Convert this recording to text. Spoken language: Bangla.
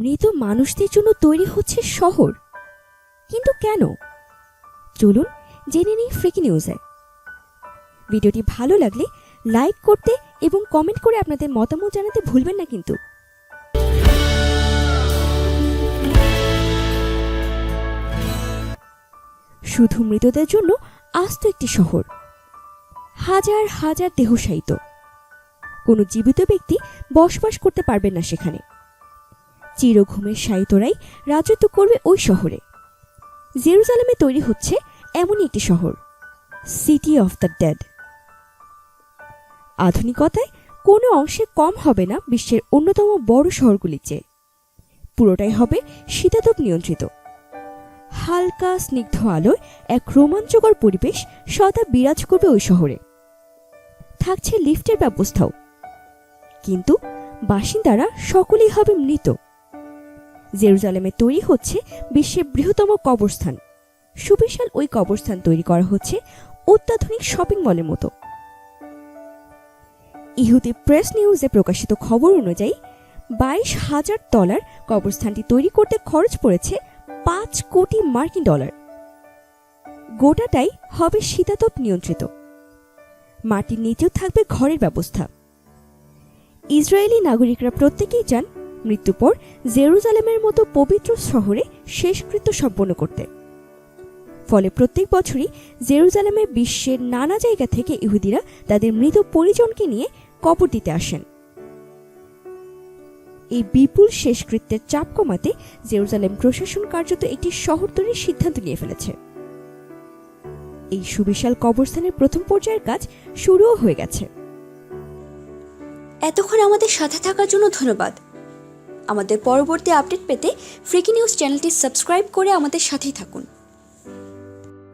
মৃত মানুষদের জন্য তৈরি হচ্ছে শহর। কিন্তু কেন? চলুন জেনে নিই ফ্রিকি নিউজে ভিডিওটি ভালো লাগলে লাইক করতে এবং কমেন্ট করে আপনাদের মতামত জানাতে ভুলবেন না কিন্তু। শুধু মৃতদের জন্য আস্ত একটি শহর। হাজার হাজার দেহশায়িত কোনো জীবিত ব্যক্তি বসবাস করতে পারবেন না সেখানে। চিরঘুমের শায়িতরাই রাজত্ব করবে ওই শহরে। জেরুজালেমে তৈরি হচ্ছে এমনই একটি শহর সিটি অফ দ্য ডেড আধুনিকতায় কোনো অংশে কম হবে না বিশ্বের অন্যতম বড় শহরগুলির চেয়ে। পুরোটাই হবে শীতাতপ নিয়ন্ত্রিত। হালকা স্নিগ্ধ আলোয় এক রোমাঞ্চকর পরিবেশ সদা বিরাজ করবে ওই শহরে। থাকছে লিফটের ব্যবস্থাও। কিন্তু বাসিন্দারা সকলেই হবে মৃত। জেরুজালেমে তৈরি হচ্ছে বিশ্বের বৃহত্তম কবরস্থান। সুবিশাল ওই কবরস্থান তৈরি করা হচ্ছে অত্যাধুনিক শপিং মলের মতো। ইহুদি প্রেস নিউজে প্রকাশিত খবর অনুযায়ী, বাইশ হাজার ডলার কবরস্থানটি তৈরি করতে খরচ পড়েছে পাঁচ কোটি মার্কিন ডলার। গোটাটাই হবে শীতাতপ নিয়ন্ত্রিত। মাটির নিচেও থাকবে ঘরের ব্যবস্থা। ইসরায়েলি নাগরিকরা প্রত্যেকেই চান মৃত্যুর পর জেরুজালেমের মতো পবিত্র শহরে শেষকৃত্য সম্পন্ন করতে। ফলে প্রত্যেক বছরই জেরুজালেমের বিশ্বের নানা জায়গা থেকে ইহুদিরা তাদের মৃত পরিজনকে নিয়ে কবর দিতে আসেন। এই বিপুল শেষকৃত্যের চাপ কমাতে জেরুজালেম প্রশাসন কার্যত একটি শহর তৈরির সিদ্ধান্ত নিয়ে ফেলেছে। এই সুবিশাল কবরস্থানের প্রথম পর্যায়ের কাজ শুরুও হয়ে গেছে। এতক্ষণ আমাদের সাথে থাকার জন্য ধন্যবাদ। আমাদের পরবর্তী আপডেট পেতে ফ্রিকি নিউজ চ্যানেলটি সাবস্ক্রাইব করে আমাদের সাথেই থাকুন।